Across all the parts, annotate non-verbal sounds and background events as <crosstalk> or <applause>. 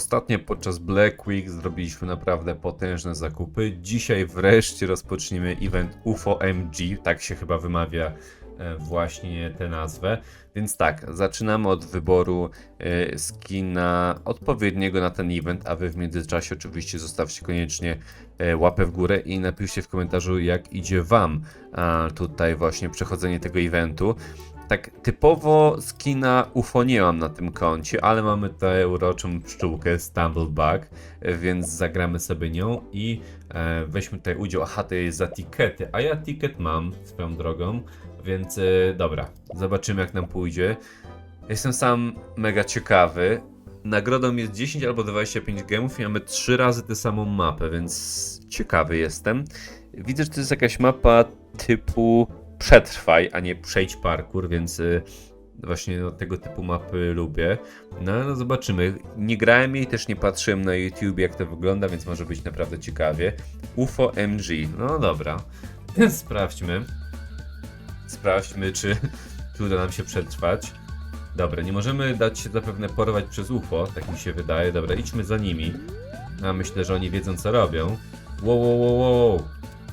Ostatnio podczas Black Week zrobiliśmy naprawdę potężne zakupy. Dzisiaj wreszcie rozpoczniemy event UFOMG, tak się chyba wymawia e, właśnie tę nazwę. Więc tak, zaczynamy od wyboru e, skina odpowiedniego na ten event, a wy w międzyczasie oczywiście zostawcie koniecznie e, łapę w górę i napiszcie w komentarzu jak idzie wam tutaj właśnie przechodzenie tego eventu. Tak typowo skina UFO nie mam na tym koncie, ale mamy tę uroczą pszczółkę Stumblebug, e, więc zagramy sobie nią i e, weźmy tutaj udział. Aha, to jest za tikety, a ja ticket mam swoją drogą, więc e, dobra, zobaczymy jak nam pójdzie. Jestem sam mega ciekawy. Nagrodą jest 10 albo 25 gemów i mamy 3 razy tę samą mapę, więc ciekawy jestem. Widzę, że to jest jakaś mapa typu przetrwaj, a nie przejdź parkour, więc y, właśnie no, tego typu mapy lubię. No, no zobaczymy. Nie grałem jej, też nie patrzyłem na YouTube jak to wygląda, więc może być naprawdę ciekawie. UFO MG. No dobra. <laughs> Sprawdźmy. Sprawdźmy, czy, <laughs> czy uda nam się przetrwać. Dobra, nie możemy dać się zapewne porwać przez UFO, tak mi się wydaje. Dobra, idźmy za nimi. A myślę, że oni wiedzą co robią. Wow, wow, wow, wow.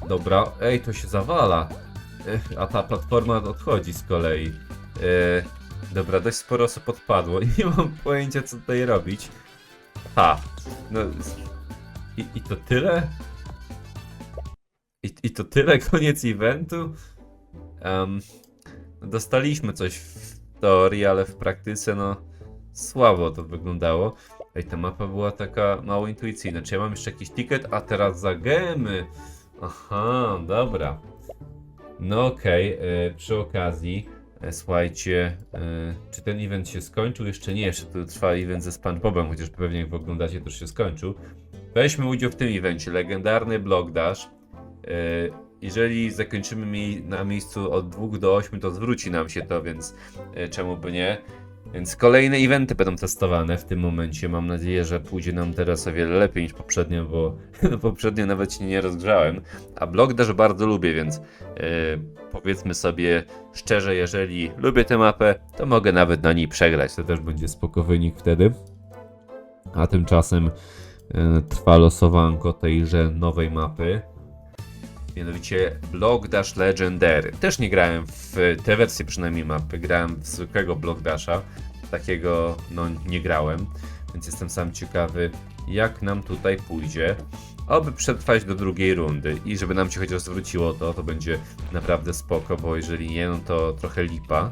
Dobra, ej, to się zawala. A ta platforma odchodzi z kolei. E, dobra, dość sporo osób odpadło i nie mam pojęcia co tutaj robić. Ha, no i, i to tyle? I, I to tyle, <laughs> koniec eventu? Em, dostaliśmy coś w teorii, ale w praktyce no słabo to wyglądało. Ej, ta mapa była taka mało intuicyjna. Czy ja mam jeszcze jakiś ticket? A teraz za gemy! Aha, dobra. No okej, e, przy okazji, e, słuchajcie, e, czy ten event się skończył? Jeszcze nie, jeszcze tu trwa event ze SpongeBobem, chociaż pewnie jak oglądacie, to już się skończył. Weźmy udział w tym evencie, legendarny Block Dash. Jeżeli zakończymy mi na miejscu od 2 do 8, to zwróci nam się to, więc czemu by nie? Więc kolejne eventy będą testowane w tym momencie. Mam nadzieję, że pójdzie nam teraz o wiele lepiej niż poprzednio, bo <laughs> poprzednio nawet się nie rozgrzałem. A Block Dash bardzo lubię, więc Yy, powiedzmy sobie szczerze, jeżeli lubię tę mapę, to mogę nawet na niej przegrać. To też będzie spoko wynik wtedy. A tymczasem yy, trwa losowanko tejże nowej mapy. Mianowicie Block Dash Legendary. Też nie grałem w tę wersję przynajmniej mapy, grałem w zwykłego Block Dasha. Takiego no nie grałem, więc jestem sam ciekawy jak nam tutaj pójdzie. Oby przetrwać do drugiej rundy i żeby nam się chociaż zwróciło to, to będzie naprawdę spoko, bo jeżeli nie, no to trochę lipa.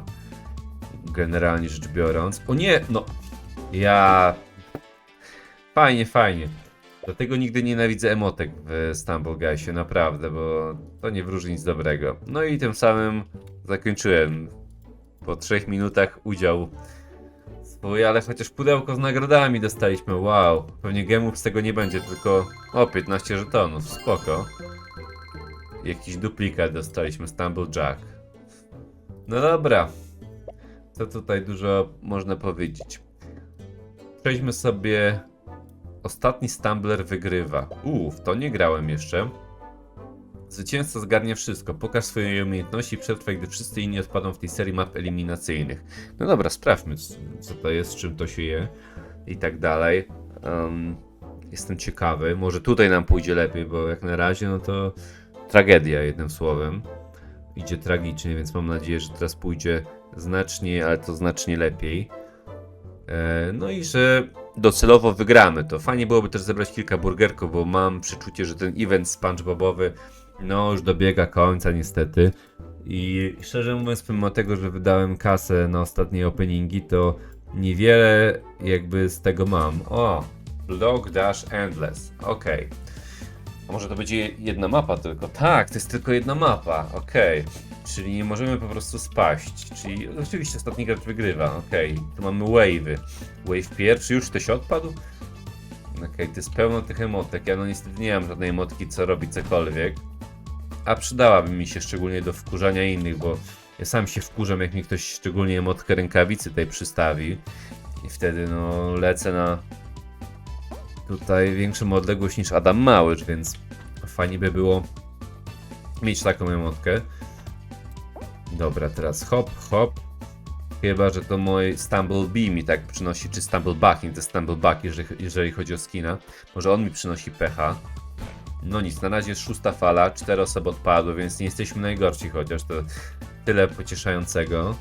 Generalnie rzecz biorąc. O nie, no. Ja. Fajnie, fajnie. Dlatego nigdy nienawidzę emotek w Stumble Guysie, naprawdę, bo to nie wróży nic dobrego. No i tym samym zakończyłem po trzech minutach udział swój, ale chociaż pudełko z nagrodami dostaliśmy, wow. Pewnie gemów z tego nie będzie, tylko o 15 żetonów, spoko. Jakiś duplikat dostaliśmy, Stumble Jack. No dobra. Co tutaj dużo można powiedzieć. Przejdźmy sobie. Ostatni Stumbler wygrywa. Uuu, w to nie grałem jeszcze. Zwycięzca zgarnia wszystko. Pokaż swoje umiejętności i przetrwaj, gdy wszyscy inni odpadą w tej serii map eliminacyjnych. No dobra, sprawdźmy, co to jest, z czym to się je i tak dalej. Em, jestem ciekawy. Może tutaj nam pójdzie lepiej, bo jak na razie, no to tragedia, jednym słowem. Idzie tragicznie, więc mam nadzieję, że teraz pójdzie znacznie, ale to znacznie lepiej. E, No i że docelowo wygramy to. Fajnie byłoby też zebrać kilka burgerków, bo mam przeczucie, że ten event SpongeBobowy no już dobiega końca niestety. I szczerze mówiąc, pomimo tego, że wydałem kasę na ostatnie openingi, to niewiele jakby z tego mam. O, Block Dash Endless. Okej. A może to będzie jedna mapa tylko? Tak, to jest tylko jedna mapa. Okej. Czyli nie możemy po prostu spaść. Czyli oczywiście ostatni gracz wygrywa. Okej. Tu mamy wave'y. Wave pierwszy, już ktoś odpadł? Okej, to jest pełno tych emotek. Ja no niestety nie mam żadnej emotki, co robi cokolwiek. A przydałaby mi się szczególnie do wkurzania innych, bo ja sam się wkurzam, jak mi ktoś szczególnie emotkę rękawicy tutaj przystawi. I wtedy no lecę na tutaj większą odległość niż Adam Małysz, więc fajnie by było mieć taką emotkę. Dobra, teraz hop, hop. Chyba, że to mój Stumblebee mi tak przynosi, czy Stumbleback, nie to Stumbleback, jeżeli, jeżeli chodzi o skina. Może on mi przynosi pecha. No nic, na razie jest szósta fala, cztery osoby odpadły, więc nie jesteśmy najgorsi chociaż, to tyle pocieszającego.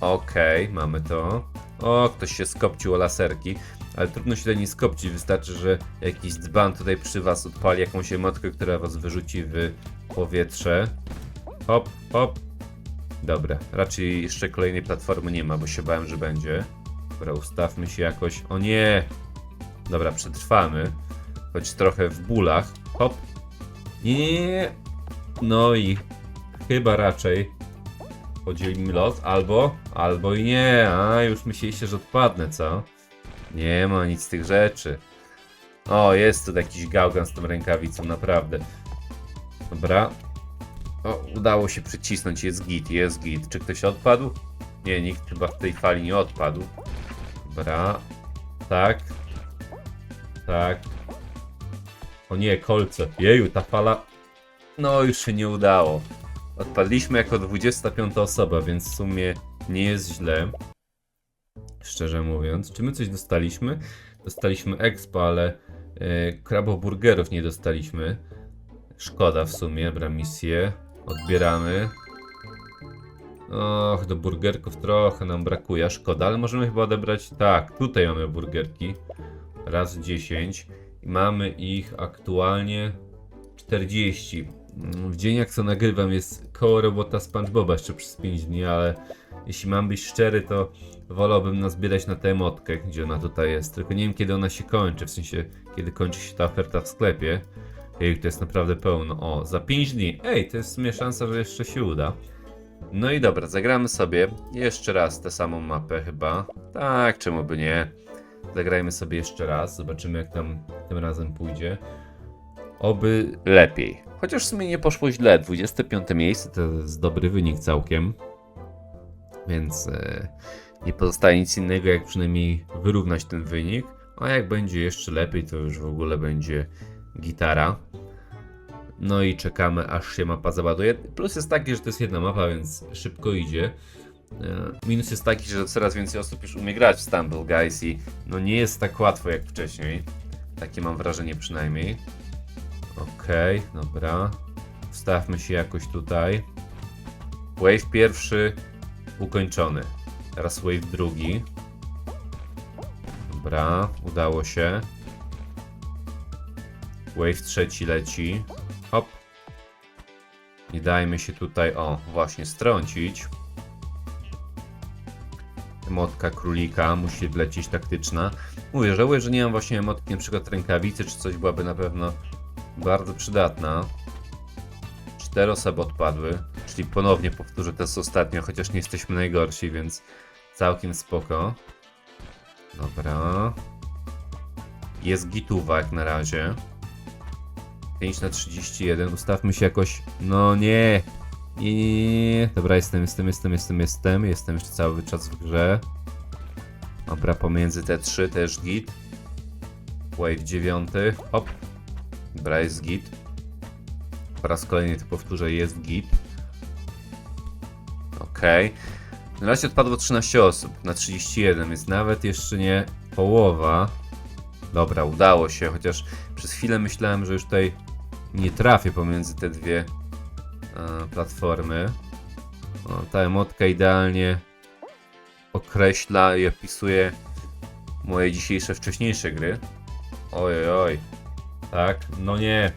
Okej, mamy to. O, ktoś się skopcił o laserki, ale trudno się tutaj nie skopcić, wystarczy, że jakiś dzban tutaj przy was odpali jakąś emotkę, która was wyrzuci w powietrze. Hop, hop. Dobra, raczej jeszcze kolejnej platformy nie ma, bo się bałem, że będzie. Dobra, ustawmy się jakoś. O nie! Dobra, przetrwamy. Choć trochę w bólach. Hop. Nie, nie, nie. No i chyba raczej podzielimy los, albo, albo i nie. A, już myśleliście, że odpadnę, co? Nie ma nic z tych rzeczy. O, jest tu jakiś gałgan z tą rękawicą, naprawdę. Dobra. O, udało się przycisnąć, jest git, jest git. Czy ktoś odpadł? Nie, nikt chyba w tej fali nie odpadł. Dobra. Tak. Tak. O nie, kolce. Jeju, ta fala... No, już się nie udało. Odpadliśmy jako 25 osoba, więc w sumie nie jest źle. Szczerze mówiąc. Czy my coś dostaliśmy? Dostaliśmy expo, ale e, kraboburgerów nie dostaliśmy. Szkoda w sumie, dobra, misję. Odbieramy. Och, do burgerków trochę nam brakuje, szkoda, ale możemy chyba odebrać. Tak, tutaj mamy burgerki. Raz 10. I mamy ich aktualnie 40. W dzień jak co nagrywam jest koło robota SpongeBoba jeszcze przez 5 dni, ale jeśli mam być szczery, to wolałbym nazbierać na tę emotkę, gdzie ona tutaj jest. Tylko nie wiem kiedy ona się kończy, w sensie kiedy kończy się ta oferta w sklepie. Ej, to jest naprawdę pełno. O, za 5 dni. Ej, to jest w sumie szansa, że jeszcze się uda. No i dobra, zagramy sobie jeszcze raz tę samą mapę chyba. Tak, czemu by nie. Zagrajmy sobie jeszcze raz, zobaczymy jak tam tym razem pójdzie. Oby lepiej. Chociaż w sumie nie poszło źle. 25 miejsce to jest dobry wynik całkiem. Więc e, nie pozostaje nic innego, jak przynajmniej wyrównać ten wynik. A jak będzie jeszcze lepiej, to już w ogóle będzie gitara. No i czekamy, aż się mapa załaduje. Plus jest taki, że to jest jedna mapa, więc szybko idzie. E, Minus jest taki, że coraz więcej osób już umie grać w Stumble Guys i no nie jest tak łatwo jak wcześniej. Takie mam wrażenie przynajmniej. Okej, dobra. Wstawmy się jakoś tutaj. Wave pierwszy ukończony. Teraz wave drugi. Dobra, udało się. Wave trzeci leci. Hop. Nie dajmy się tutaj, o, właśnie strącić. Emotka królika musi wlecieć taktyczna. Mówię, żałuję, że nie mam właśnie emotki, przykład rękawicy czy coś byłaby na pewno bardzo przydatna. Cztery osoby odpadły, czyli ponownie powtórzę co ostatnio, chociaż nie jesteśmy najgorsi, więc całkiem spoko. Dobra. Jest gituwa jak na razie. 5 na 31, ustawmy się jakoś. No! Nie, nie, nie, nie. Dobra, jestem, jestem, jestem, jestem, jestem. Jestem jeszcze cały czas w grze. Dobra, pomiędzy te trzy też git. Wave 9. Hop. Dobra, jest git. Po raz kolejny to powtórzę, jest git. Okej. Na razie odpadło 13 osób na 31, więc nawet jeszcze nie połowa. Dobra, udało się, chociaż przez chwilę myślałem, że już tutaj nie trafię pomiędzy te dwie e, platformy. O, ta emotka idealnie określa i opisuje moje dzisiejsze, wcześniejsze gry. Oj, oj, oj. Tak, no nie.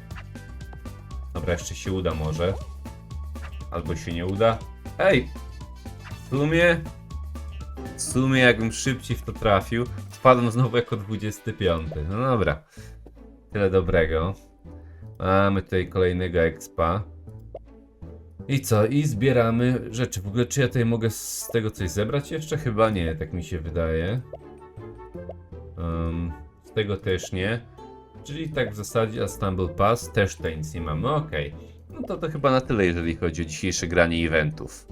Dobra, jeszcze się uda może. Albo się nie uda. Ej! W sumie... W sumie jakbym szybciej w to trafił, wpadłem znowu jako 25. No dobra. Tyle dobrego. Mamy tutaj kolejnego expa. I co? I zbieramy rzeczy. W ogóle czy ja tutaj mogę z tego coś zebrać jeszcze? Chyba nie, tak mi się wydaje. Em, z tego też nie. Czyli tak w zasadzie a Stumble Pass też tutaj nic nie mamy. Okej. No to to chyba na tyle, jeżeli chodzi o dzisiejsze granie eventów.